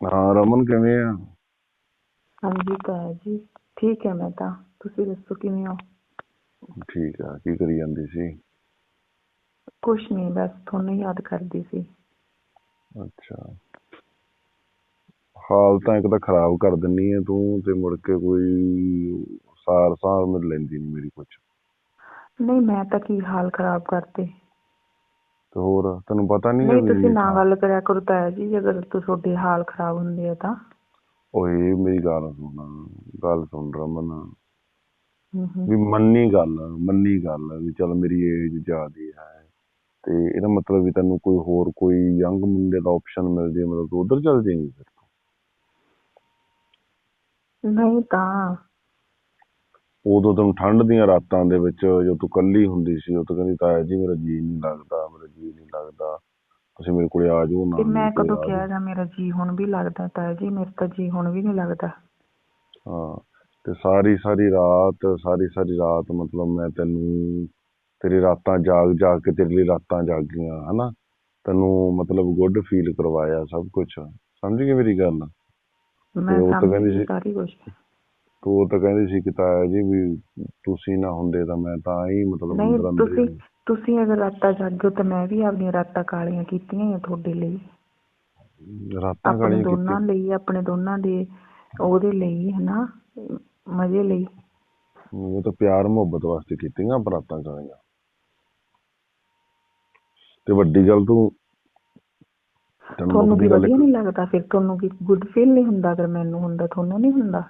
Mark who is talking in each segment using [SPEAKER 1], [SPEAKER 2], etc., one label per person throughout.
[SPEAKER 1] ਹਾਂ ਰਮਨ ਕਿਵੇਂ ਆ?
[SPEAKER 2] ਹਾਂਜੀ ਤਾਇਆ ਜੀ। ਠੀਕ ਹੈ ਮੈਂ ਤਾਂ। ਤੁਸੀਂ ਦੱਸੋ ਕਿਵੇਂ ਹੋ?
[SPEAKER 1] ਠੀਕ ਆ ਕੀ ਕਰੀ ਜਾਂਦੀ ਸੀ?
[SPEAKER 2] ਕੁਛ ਨਹੀਂ ਬਸ ਤੁਹਾਨੂੰ ਯਾਦ ਕਰਦੀ ਸੀ।
[SPEAKER 1] ਅੱਛਾ। ਹਾਲ ਤਾਂ ਇੱਕ ਤਾਂ ਖਰਾਬ ਕਰ ਦਿੰਨੀ ਆ ਤੂੰ ਤੇ ਮੁੜ ਕੇ ਕੋਈ ਸਾਰ ਸਾਰ ਮਿਲ ਲੈਂਦੀ ਨਹੀਂ ਮੇਰੀ ਕੁਛ।
[SPEAKER 2] ਨਹੀਂ ਮੈਂ ਤਾਂ ਕੀ ਹਾਲ ਖਰਾਬ ਕਰਤੇ।
[SPEAKER 1] ਤੇ ਹੋਰ ਤੈਨੂੰ ਪਤਾ ਨਹੀਂ
[SPEAKER 2] ਨਹੀਂ ਤੁਸੀਂ ਨਾ ਗੱਲ ਕਰਿਆ ਕਰੋ ਤਾਇਆ ਜੀ ਅਗਰ ਤੁਹਾਡੇ ਹਾਲ ਖਰਾਬ ਹੁੰਦੇ ਆ ਤਾਂ।
[SPEAKER 1] ਓਏ ਮੇਰੀ ਗੱਲ ਸੁਣ ਗੱਲ ਸੁਣ ਰਮਨ। ਵੀ ਮੰਨੀ ਗੱਲ ਮੰਨੀ ਗੱਲ ਵੀ ਚਲ ਮੇਰੀ ਏਜ ਜ਼ਿਆਦੀ ਹੈ। ਤੇ ਇਹਦਾ ਮਤਲਬ ਵੀ ਤੈਨੂੰ ਕੋਈ ਹੋਰ ਕੋਈ ਯੰਗ ਮੁੰਡੇ ਦਾ ਆਪਸ਼ਨ ਮਿਲ ਜੇ ਮਤਲਬ ਤੂੰ ਉਧਰ ਚੱਲ ਜਾਏਂਗੀ ਫਿਰ
[SPEAKER 2] ਨਹੀਂ ਤਾਂ।
[SPEAKER 1] ਉਦੋਂ ਤੈਨੂੰ ਠੰਡ ਦੀਆਂ ਰਾਤਾਂ ਦੇ ਵਿੱਚ ਜਦੋਂ ਤੂੰ ਕੱਲੀ ਹੁੰਦੀ ਸੀ ਤਾਂ ਕਹਿੰਦੀ ਤਾਇਆ ਜੀ ਮੇਰਾ ਜੀ ਨਹੀਂ ਲੱਗਦਾ। ਜੀ ਨਹੀਂ ਲੱਗਦਾ। ਤੁਸੀਂ ਮੇਰੇ ਕੋਲੇ ਆ ਜਾਓ ਨਾ
[SPEAKER 2] ਤੇ ਮੈਂ ਕਦੋਂ। ਕਿਹਾ ਗਾ ਮੇਰਾ ਜੀ ਹੁਣ ਵੀ ਲੱਗਦਾ ਤਾਇਆ ਜੀ ਮੇਰੇ ਤਾਂ ਜੀ ਹੁਣ ਵੀ ਨਹੀਂ ਲੱਗਦਾ।
[SPEAKER 1] ਹਾਂ ਤੇ ਸਾਰੀ ਸਾਰੀ ਰਾਤ ਸਾਰੀ ਸਾਰੀ ਰਾਤ ਮਤਲਬ ਮੈਂ ਤੈਨੂੰ ਤੇਰੀ ਰਾਤਾਂ ਜਾਗ ਜਾਗ ਕੇ ਤੇਰੇ ਲਈ ਰਾਤਾਂ ਜਾਗੀਆਂ ਹਨਾ? ਤੈਨੂੰ ਮਤਲਬ ਗੁੱਡ ਫੀਲ ਕਰਵਾਇਆ ਸਭ ਕੁਝ ਸਮਝ ਗਈ ਮੇਰੀ ਗੱਲ?
[SPEAKER 2] ਮੈਂ
[SPEAKER 1] ਉਹ ਤਾਂ ਕਹਿੰਦੀ ਸੀ-
[SPEAKER 2] ਸਾਰੀ ਕੁਛ।
[SPEAKER 1] ਤੂੰ ਉਹ ਤਾਂ ਕਹਿੰਦੀ ਸੀ ਕਿ ਤਾਇਆ ਜੀ ਵੀ ਤੁਸੀਂ ਨਾ ਹੁੰਦੇ ਤਾਂ ਮੈਂ ਤਾਂ ਹੀ ਮਤਲਬ
[SPEAKER 2] ਨਹੀਂ
[SPEAKER 1] ਅੰਦਰ ਅੰਦਰ
[SPEAKER 2] ਤੁਸੀਂ
[SPEAKER 1] ਹੀ-
[SPEAKER 2] ਤੁਸੀਂ ਅਗਰ ਰਾਤਾਂ ਜਾਗੋ ਤਾਂ ਮੈਂ ਵੀ ਆਪਣੀਆਂ ਰਾਤਾਂ ਕਾਲੀਆਂ ਕੀਤੀਆਂ ਆ ਤੁਹਾਡੇ ਲਈ।
[SPEAKER 1] ਰਾਤਾਂ
[SPEAKER 2] ਆਪਣੇ
[SPEAKER 1] ਗਾਲੀਆਂ
[SPEAKER 2] ਦੋਨਾਂ
[SPEAKER 1] ਕੀਤੀਆਂ?
[SPEAKER 2] ਲਈ ਆਪਣੇ ਦੋਨਾਂ ਦੇ ਉਹਦੇ ਲਈ ਹਨਾ ਮਜ਼ੇ ਲਈ।
[SPEAKER 1] ਉਹ ਤਾਂ ਪਿਆਰ ਮੁਹੱਬਤ ਵਾਸਤੇ ਕੀਤੀਆਂ ਪਰ ਰਾਤਾਂ ਗਾਲੀਆਂ ਤੇ ਵੱਡੀ ਗੱਲ ਤੂੰ ਤੈਨੂੰ
[SPEAKER 2] ਤੁਹਾਨੂੰ ਵੀ ਵਧੀਆ ਨਹੀਂ ਲੱਗਦਾ? ਫਿਰ ਤੁਹਾਨੂੰ ਕੀ ਗੁੱਡ ਫੀਲ ਨਹੀਂ ਹੁੰਦਾ? ਅਗਰ ਮੈਨੂੰ ਹੁੰਦਾ ਤੁਹਾਨੂੰ ਨਹੀਂ ਹੁੰਦਾ?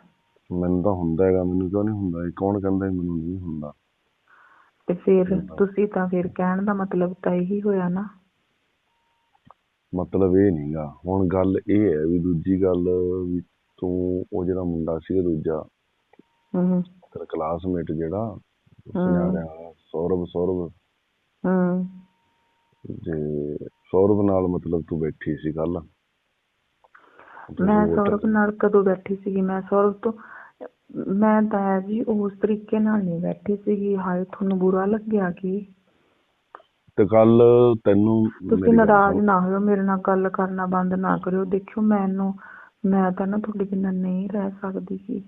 [SPEAKER 1] ਮੈਨੂੰ ਤਾਂ ਹੁੰਦਾ ਹੈਗਾ ਮੈਨੂੰ ਕਿਉਂ ਨਹੀਂ ਹੁੰਦਾ? ਇਹ ਕੌਣ ਕਹਿੰਦਾ ਸੀ ਮੈਨੂੰ ਨਹੀਂ ਹੁੰਦਾ?
[SPEAKER 2] ਤੇ ਫਿਰ ਤੁਸੀਂ ਤਾਂ ਫਿਰ ਕਹਿਣ ਦਾ ਮਤਲਬ ਤਾਂ ਇਹੀ ਹੋਇਆ ਨਾ।
[SPEAKER 1] ਮਤਲਬ ਇਹ ਨਹੀਂਗਾ ਹੁਣ ਗੱਲ ਇਹ ਹੈ ਵੀ ਦੂਜੀ ਗੱਲ ਵੀ ਤੂੰ ਉਹ ਜਿਹੜਾ ਮੁੰਡਾ ਸੀ ਦੂਜਾ
[SPEAKER 2] ਹੂੰ
[SPEAKER 1] ਤੇਰਾ ਕਲਾਸਮੇਟ ਜਿਹੜਾ। ਸੁਣਿਆ ਸੌਰਵ ਸੌਰਵ।
[SPEAKER 2] ਹੂੰ।
[SPEAKER 1] ਜੇ ਸੌਰਵ ਨਾਲ ਮਤਲਬ ਤੂੰ ਬੈਠੀ ਸੀ ਕੱਲ
[SPEAKER 2] ਮੈਂ ਸੌਰਵ ਨਾਲ ਕਦੋਂ ਬੈਠੀ ਸੀਗੀ? ਮੈਂ ਸੌਰਵ ਤੋਂ ਮੈਂ ਤਾਂ ਜੀ ਉਸ ਤਰੀਕੇ ਨਾਲ ਨਹੀਂ ਬੈਠੀ ਸੀਗੀ। ਹਾਏ ਤੁਹਾਨੂੰ ਬੁਰਾ ਲੱਗਿਆ ਕਿ?
[SPEAKER 1] ਤੇ ਕੱਲ ਤੈਨੂੰ
[SPEAKER 2] ਤੁਸੀਂ
[SPEAKER 1] ਮੇਰੀ ਗੱਲ
[SPEAKER 2] ਨਾਰਾਜ਼
[SPEAKER 1] ਸੁਣ।
[SPEAKER 2] ਨਾ ਹੋਇਓ ਮੇਰੇ ਨਾਲ ਗੱਲ ਕਰਨਾ ਬੰਦ ਨਾ ਕਰਿਓ। ਦੇਖਿਓ ਮੈਨੂੰ ਮੈਂ ਤਾਂ ਨਾ ਤੁਹਾਡੇ ਬਿਨਾਂ ਨਹੀਂ ਰਹਿ ਸਕਦੀ ਸੀ।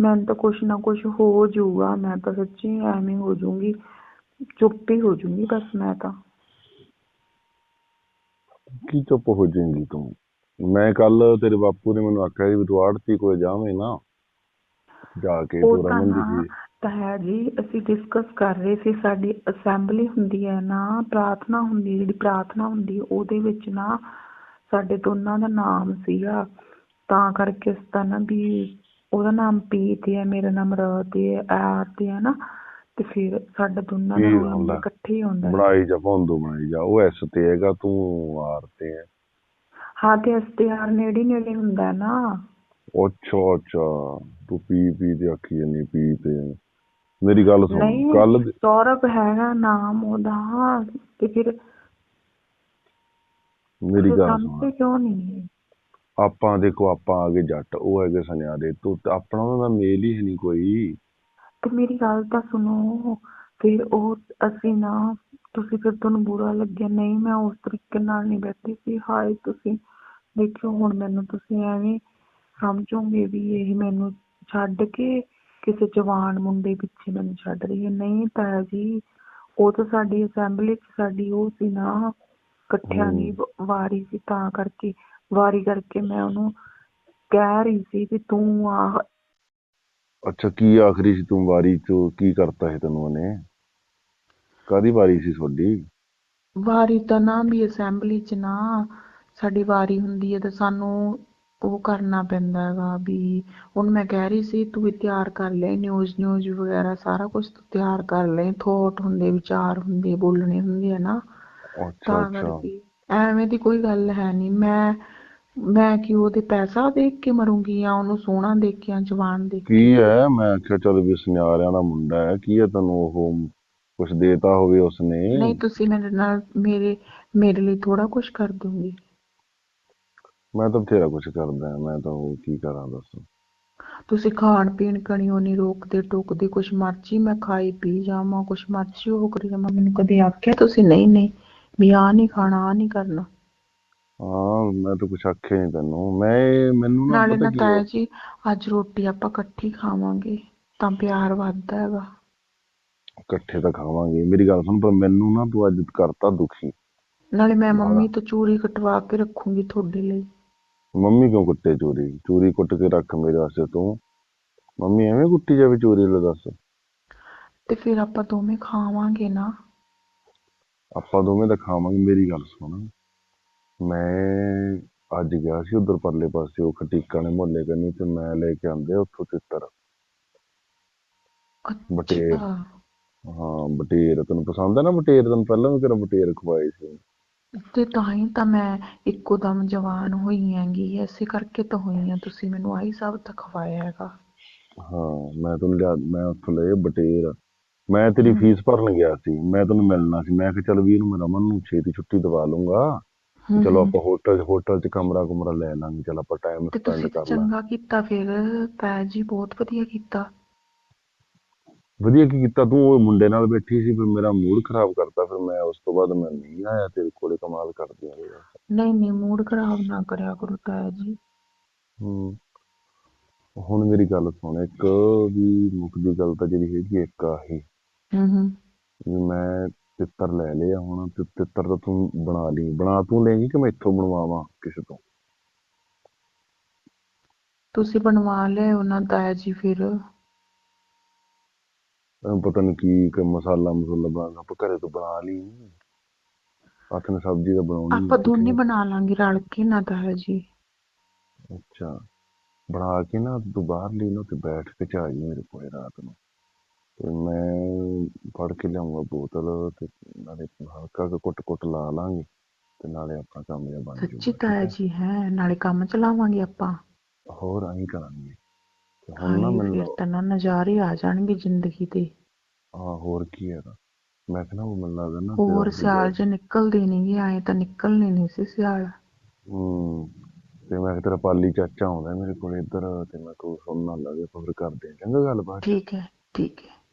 [SPEAKER 2] ਮੈਨੂੰ ਤਾਂ ਕੁਛ ਨਾ ਕੁਛ ਹੋ ਜਾਊਗਾ। ਮੈਂ ਤਾਂ ਸੱਚੀ ਐਵੇਂ ਹੋ ਜਾਊਂਗੀ ਚੁੱਪ ਹੀ ਹੋ ਜਾਊਂਗੀ ਬਸ ਮੈਂ ਤਾਂ।
[SPEAKER 1] ਕੀ ਚੁੱਪ ਹੋ ਜਾਏਂਗੀ ਤੂੰ? ਮੈਂ ਕੱਲ ਤੇਰੇ ਬਾਪੂ ਨੇ ਮੈਨੂੰ ਆਖਿਆ ਸੀ ਵੀ ਤੂੰ ਆੜਤੀ ਕੋਲ ਜਾਵੇਂ ਨਾ। ਜਾ ਕੇ
[SPEAKER 2] ਉਹ
[SPEAKER 1] ਤੂੰ
[SPEAKER 2] ਨਾ ਤਾਂ ਹੈ ਜੀ ਅਸੀਂ ਡਿਸਕਸ ਕਰ ਰਹੇ ਸੀ ਸਾਡੀ ਅਸੈਂਬਲੀ ਹੁੰਦੀ ਹੈ ਨਾ ਪ੍ਰਾਰਥਨਾ ਹੁੰਦੀ ਜਿਹੜੀ ਪ੍ਰਾਰਥਨਾ ਹੁੰਦੀ ਉਹਦੇ ਵਿੱਚ ਨਾ ਸਾਡੇ ਦੋਨਾਂ ਦਾ ਨਾਮ ਸੀਗਾ। ਤਾਂ ਕਰਕੇ ਇਸ ਤਾਂ ਨਾ ਵੀ ਉਹਦਾ ਨਾਮ ਪੀ ਤੇ ਹੈ ਮੇਰਾ ਨਾਮ ਰ ਤੇ ਹੈ ਆਰ ਤੇ ਹੈ ਨਾ। ਤੇ ਫਿਰ ਸਾਡਾ ਦੋਨਾਂ ਦਾ? ਨੰਬਰ ਇਕੱਠੇ ਹੀ ਹੁੰਦਾ।
[SPEAKER 1] ਬਣਾਈ ਜਾ ਭੌਂਦੂ ਬਣਾਈ ਜਾ ਉਹ ਐਸ ਤੇ ਹੈਗਾ ਤੂੰ ਆਰ ਤੇ ਹੈ।
[SPEAKER 2] ਹਾਂ ਤੇ ਐਸ ਤੇ ਆਰ ਨੇੜੇ ਨੇੜੇ ਹੁੰਦਾ ਨਾ।
[SPEAKER 1] ਅੱਛਾ ਅੱਛਾ। ਤੂੰ ਪੀ ਪੀ ਤੇ ਆਖੀ ਜਾਨੀ ਪੀ ਤੇ। ਮੇਰੀ ਗੱਲ ਸੁਣ
[SPEAKER 2] ਨਹੀਂ
[SPEAKER 1] ਕੱਲ
[SPEAKER 2] ਸੌਰਵ ਹੈਗਾ ਨਾਮ ਉਹਦਾ ਤੇ ਫਿਰ
[SPEAKER 1] ਮੇਰੀ ਗੱਲ ਸੁਣ।
[SPEAKER 2] ਕਿਉਂ ਨਹੀਂ
[SPEAKER 1] ਆਪਾਂ ਦੇਖੋ ਆਪਾਂ ਆ ਗਏ ਜੱਟ ਉਹ ਹੈਗੇ ਸੁਨਿਆਰੇ ਤੂੰ ਤੇ ਆਪਣਾ ਉਹਨਾਂ ਦਾ ਮੇਲ ਹੀ ਨਹੀਂ ਕੋਈ।
[SPEAKER 2] ਤੇ ਮੇਰੀ ਗੱਲ ਤਾਂ ਸੁਣੋ ਫਿਰ ਉਹ ਅਸੀਂ ਨਾ ਤੁਸੀਂ ਫਿਰ ਤੁਹਾਨੂੰ ਬੁਰਾ ਲੱਗਿਆ। ਨਹੀਂ ਮੈਂ ਉਸ ਤਰੀਕੇ ਨਾਲ ਨਹੀਂ ਬੈਠੀ ਸੀ। ਹਾਏ ਤੁਸੀਂ ਦੇਖਿਓ ਹੁਣ ਮੈਨੂੰ ਤੁਸੀਂ ਐਵੇਂ ਸਮਝੋਗੇ ਵੀ ਇਹ ਮੈਨੂੰ ਛੱਡ ਕੇ ਕਿਸੇ ਜਵਾਨ ਮੁੰਡੇ ਪਿੱਛੇ ਮੈਨੂੰ ਛੱਡ ਰਹੀ ਹੈ। ਨਹੀਂ ਤਾਇਆ ਜੀ ਉਹ ਤਾਂ ਸਾਡੀ ਅਸੈਂਬਲੀ 'ਚ ਸਾਡੀ ਉਹ ਸੀ ਨਾ ਇਕੱਠਿਆਂ ਦੀ ਵਾਰੀ ਸੀ ਤਾਂ ਕਰਕੇ ਵਾਰੀ ਕਰਕੇ ਮੈਂ ਉਹਨੂੰ ਕਹਿ ਰਹੀ ਸੀ ਵੀ ਤੂੰ ਆ।
[SPEAKER 1] ਅੱਛਾ ਕੀ ਆਖਰੀ ਸੀ ਤੂੰ ਵਾਰੀ ਚ? ਕੀ ਕਰਤਾ ਸੀ ਤੈਨੂੰ ਉਹਨੇ? ਕਾਦੀ ਵਾਰੀ ਸੀ ਤੁਹਾਡੀ?
[SPEAKER 2] ਵਾਰੀ ਤਾਂ ਨਾ ਵੀ ਅਸੈਂਬਲੀ 'ਚ ਨਾ ਸਾਡੀ ਵਾਰੀ ਹੁੰਦੀ ਹੈ ਤੇ ਸਾਨੂੰ ਉਹ ਕਰਨਾ ਪੈਂਦਾ ਹੈਗਾ ਵੀ ਹੁਣ ਮੈਂ ਕਹਿ ਰਹੀ ਸੀ ਤੂੰ ਵੀ ਤਿਆਰ ਕਰ ਲੈ ਨਿਊਜ਼ ਨਿਊਜ਼ ਵਗੈਰਾ ਸਾਰਾ ਕੁਝ ਤੂੰ ਤਿਆਰ ਕਰ ਲੈ ਥੋਟ ਹੁੰਦੇ ਵਿਚਾਰ ਹੁੰਦੇ ਬੋਲਣੇ ਹੁੰਦੇ ਆ ਨਾ।
[SPEAKER 1] ਅੱਛਾ ਅੱਛਾ।
[SPEAKER 2] ਐਵੇਂ ਦੀ ਕੋਈ ਗੱਲ ਹੈ ਨਹੀਂ। ਮੈਂ ਮੈਂ ਕਿ ਉਹਦੇ ਪੈਸਾ ਦੇਖ ਕੇ ਮਰੂੰਗੀ ਜਾਂ ਉਹਨੂੰ ਸੋਹਣਾ ਦੇਖ ਕੇ ਜਵਾਨ ਦੇਖ ਕੇ
[SPEAKER 1] ਕੀ ਹੈ? ਮੈਂ ਆਖਿਆ ਚਲ ਵੀ ਸੁਨਿਆਰਿਆਂ ਦਾ ਮੁੰਡਾ ਹੈ ਕੀ ਹੈ ਤੈਨੂੰ ਉਹ ਕੁਝ ਦੇਤਾ ਹੋਵੇ ਉਸਨੇ?
[SPEAKER 2] ਨਹੀਂ ਤੁਸੀਂ ਮੇਰੇ ਨਾਲ ਮੇਰੇ ਮੇਰੇ ਲਈ ਥੋੜਾ ਕੁਝ ਕਰ ਦੋਗੇ।
[SPEAKER 1] ਮੈਂ ਤਾਂ ਬਥੇਰਾ ਕੁਝ ਕਰਦਾ ਮੈਂ ਤਾਂ ਉਹ ਕੀ ਕਰਾਂ ਦੱਸ।
[SPEAKER 2] ਤੁਸੀਂ ਖਾਣ ਪੀਣ ਕਣੀਓ ਨਹੀਂ ਰੋਕਦੇ ਟੋਕਦੇ ਕੁਛ ਮਰਜ਼ੀ ਮੈਂ ਖਾਈ ਪੀ ਜਾਵਾਂ ਕੁਛ ਮਰਜ਼ੀ ਉਹ ਕਰੀ ਜਾਵਾਂ ਮੈਨੂੰ ਕਦੇ ਆਖਿਆ ਤੁਸੀਂ ਨਹੀਂ ਨਹੀਂ ਵੀ ਆਹ ਨਹੀਂ ਖਾਣਾ ਆਹ ਨਹੀਂ ਕਰਨਾ।
[SPEAKER 1] ਹਾਂ ਮੈਂ ਤਾਂ ਕੁਛ ਆਖਿਆ ਨਹੀਂ ਤੈਨੂੰ ਮੈਂ ਮੈਨੂੰ ਨਾ
[SPEAKER 2] ਨਾਲੇ
[SPEAKER 1] ਪਤਾ
[SPEAKER 2] ਨਾ
[SPEAKER 1] ਕੀ
[SPEAKER 2] ਤਾਇਆ
[SPEAKER 1] ਹੈ
[SPEAKER 2] ਜੀ ਅੱਜ ਰੋਟੀ ਆਪਾਂ ਇਕੱਠੀ ਖਾਵਾਂਗੇ ਤਾਂ ਪਿਆਰ ਵੱਧਦਾ ਹੈਗਾ।
[SPEAKER 1] ਇਕੱਠੇ ਤਾਂ ਖਾਵਾਂਗੇ ਮੇਰੀ ਗੱਲ ਸੁਣ ਪਰ ਮੈਨੂੰ ਨਾ ਤੂੰ ਅੱਜ ਕਰਤਾ ਦੁਖੀ।
[SPEAKER 2] ਨਾਲੇ ਮੈਂ। ਮੰਮੀ ਤੋਂ ਚੂਰੀ ਕਟਵਾ ਕੇ ਰੱਖੂੰਗੀ ਤੁਹਾਡੇ ਲਈ।
[SPEAKER 1] ਮੰਮੀ ਕਿਉਂ ਕੁੱਟੇ ਚੋਰੀ? ਚੋਰੀ ਕੁੱਟ ਕੇ ਰੱਖ ਮੇਰੇ ਵਾਸਤੇ ਤੂੰ। ਮੰਮੀ ਐਵੇਂ ਕੁੱਟੀ ਜਾਵੇ ਚੋਰੀ ਲੈ ਦੱਸ।
[SPEAKER 2] ਤੇ ਫਿਰ ਆਪਾਂ ਦੋਵੇਂ ਖਾਵਾਂਗੇ ਨਾ।
[SPEAKER 1] ਆਪਾਂ ਦੋਵੇਂ ਤਾਂ ਖਾਵਾਂਗੇ ਮੇਰੀ ਗੱਲ ਸੁਣ। ਮੈਂ ਅੱਜ ਗਿਆ ਸੀ ਉਧਰ ਪਰਲੇ ਪਾਸੇ ਉਹ ਖਟੀਕਾ ਨੇ ਮੁਹੱਲੇ ਕਰਨੀ ਤੇ ਮੈਂ ਲੈ ਕੇ ਆਂਦੇ ਉੱਥੋਂ ਤਿੱਤਰ। ਬਟੇਰ। ਹਾਂ ਬਟੇਰ ਤੈਨੂੰ ਪਸੰਦ ਹੈ ਨਾ ਬਟੇਰ? ਤੈਨੂੰ ਪਹਿਲਾਂ ਵੀ ਕਿਹੜਾ ਬਟੇਰ ਖਵਾਏ ਸੀ?
[SPEAKER 2] ਤੇ ਤਾਂ ਹੀ ਤਾਂ ਮੈਂ ਇੱਕੋ ਦਮ ਜਵਾਨ ਹੋਈ ਹੈਗੀ ਐਸੇ ਕਰਕੇ ਤਾਂ ਹੋਈ ਆ। ਤੁਸੀਂ ਮੈਨੂੰ ਆਹੀ ਸਭ ਤਾਂ ਖਵਾਇਆ ਹੈਗਾ।
[SPEAKER 1] ਹਾਂ ਮੈਂ ਤੈਨੂੰ ਲਿਆ ਮੈਂ ਉੱਥੋਂ ਲਏ ਬਟੇਰ। ਮੈਂ ਤੇਰੀ। ਫੀਸ ਭਰਨ ਗਿਆ ਸੀ ਮੈਂ ਤੈਨੂੰ ਮਿਲਣਾ ਸੀ। ਮੈਂ ਕਿਹਾ ਚੱਲ ਵੀਰ ਨੂੰ ਰਮਨ ਨੂੰ ਛੇਤੀ ਛੁੱਟੀ ਦਵਾ ਲੂੰਗਾ ਚਲੋ। ਆਪਾਂ ਹੋਟਲ ਹੋਟਲ 'ਚ ਕਮਰਾ ਕੁਮਰਾ ਲੈ ਲਾਂਗੇ। ਚਲ ਆਪਾਂ ਟਾਈਮ ਸਪੈਂਡ ਕਰ ਲਾਂਗੇ
[SPEAKER 2] ਚੰਗਾ ਕੀਤਾ ਫਿਰ ਤਾਇਆ ਜੀ ਬਹੁਤ ਵਧੀਆ ਕੀਤਾ।
[SPEAKER 1] ਵਧੀਆ ਕੀ ਕੀਤਾ? ਤੂੰ ਉਹ ਮੁੰਡੇ ਨਾਲ ਬੈਠੀ ਸੀ ਫਿਰ ਮੇਰਾ ਮੂਡ ਖਰਾਬ ਕਰਤਾ ਫਿਰ ਮੈਂ ਉਸ ਤੋਂ ਬਾਅਦ ਮੈਂ ਨਹੀਂ ਆਇਆ ਤੇਰੇ ਕੋਲੇ ਕਮਾਲ ਕਰਦੀ ਆ ਯਾਰ
[SPEAKER 2] ਨਹੀਂ ਨਹੀਂ ਮੂਡ ਖਰਾਬ ਨਾ ਕਰਿਆ ਕਰੋ ਤਾਇਆ ਜੀ।
[SPEAKER 1] ਹੂੰ। ਹੁਣ ਮੇਰੀ ਗੱਲ ਸੁਣ ਇੱਕ ਵੀ ਮੁੱਕਦੀ ਗੱਲ ਤਾਂ ਜਿਹੜੀ ਹੈਗੀ ਇੱਕ ਆਹੀ
[SPEAKER 2] ਹੂੰ ਹੂੰ।
[SPEAKER 1] ਵੀ ਮੈਂ ਤਿੱਤਰ ਲੈ ਲਿਆ ਹੁਣ ਤੇ ਤਿੱਤਰ ਤਾਂ ਤੂੰ ਬਣਾ ਲਈ। ਬਣਾ ਤੂੰ ਲਏਂਗੀ ਕਿ ਮੈਂ ਇੱਥੋਂ ਬਣਵਾਵਾਂ ਕਿਸੇ ਤੋਂ?
[SPEAKER 2] ਤੁਸੀਂ ਬਣਵਾ ਲਿਆ ਉਹਨਾਂ ਤਾਇਆ ਜੀ ਫਿਰ?
[SPEAKER 1] ਪਤਾ ਨਹੀਂ ਕੀ ਕਿ ਮਸਾਲਾ ਮਸੂਲਾ ਬਣਾ ਆਪਾਂ ਘਰੇ ਤੋਂ ਬਣਾ ਲਈ ਹੱਥ ਸਬਜ਼ੀ ਤਾਂ ਬਣਾਉਣੀ
[SPEAKER 2] ਆਪਾਂ ਦੋਨੇ ਬਣਾ ਲਾਂਗੇ ਰਲ ਕੇ ਨਾ ਤਾਇਆ ਜੀ।
[SPEAKER 1] ਨੀ। ਅੱਛਾ ਬਣਾ ਕੇ ਨਾ ਤੂੰ ਬਾਹਰ ਲਈ ਨਾ ਤੇ ਬੈਠ ਕੇ ਚਾਹ ਜੀ ਮੇਰੇ ਕੋਲੇ ਰਾਤ ਨੂੰ। ਤੇ ਮੈਂ ਫੜ ਕੇ ਲਿਆਉਂਗਾ ਬੋਤਲ ਤੇ ਨਾਲੇ ਹਲਕਾ ਜਿਹਾ ਕੁੱਟ ਕੁੱਟ ਲਾ ਲਾਂਗੇ ਤੇ ਨਾਲੇ ਆਪਣਾ ਕੰਮ ਜਿਹਾ ਬਣ
[SPEAKER 2] ਸੱਚੀ
[SPEAKER 1] ਜਾਊਗਾ
[SPEAKER 2] ਤਾਇਆ ਜੀ ਹੈ ਨਾਲੇ ਕੰਮ ਚਲਾਵਾਂਗੇ ਆਪਾਂ।
[SPEAKER 1] ਹੋਰ ਐਂ ਕਰਾਂਗੇ। ਤੇ ਹੁਣ ਨਾ ਮੈਨੂੰ
[SPEAKER 2] ਫਿਰ ਤਾਂ ਨਾ ਨਜ਼ਾਰੇ ਆ ਜਾਣਗੇ ਜ਼ਿੰਦਗੀ ਦੇ।
[SPEAKER 1] ਹਾਂ ਹੋਰ ਕੀ ਹੈਗਾ ਮੈਂ ਕਹਿੰਦਾ ਉਹ ਮੈਨੂੰ ਲੱਗਦਾ ਨਾ
[SPEAKER 2] ਹੋਰ ਸਿਆਲ ਚ ਨਿਕਲਦੇ ਨਹੀਂਗੇ ਆਏ ਤਾਂ ਨਿਕਲਣੇ ਨਹੀਂ ਸੀ ਸਿਆਲ।
[SPEAKER 1] ਹੂੰ ਤੇ ਮੈਂ ਤੇਰਾ ਪਾਲੀ ਚਾਚਾ ਆਉਂਦਾ ਮੇਰੇ ਕੋਲ ਇੱਧਰ ਤੇ ਮੈਂ ਕੋਈ ਸੁਣਨ ਲੱਗੇ ਫਿਰ ਕਰਦੇ ਆ ਚੰਗਾ ਗੱਲਬਾਤ।
[SPEAKER 2] ਠੀਕ ਹੈ ਠੀਕ ਹੈ।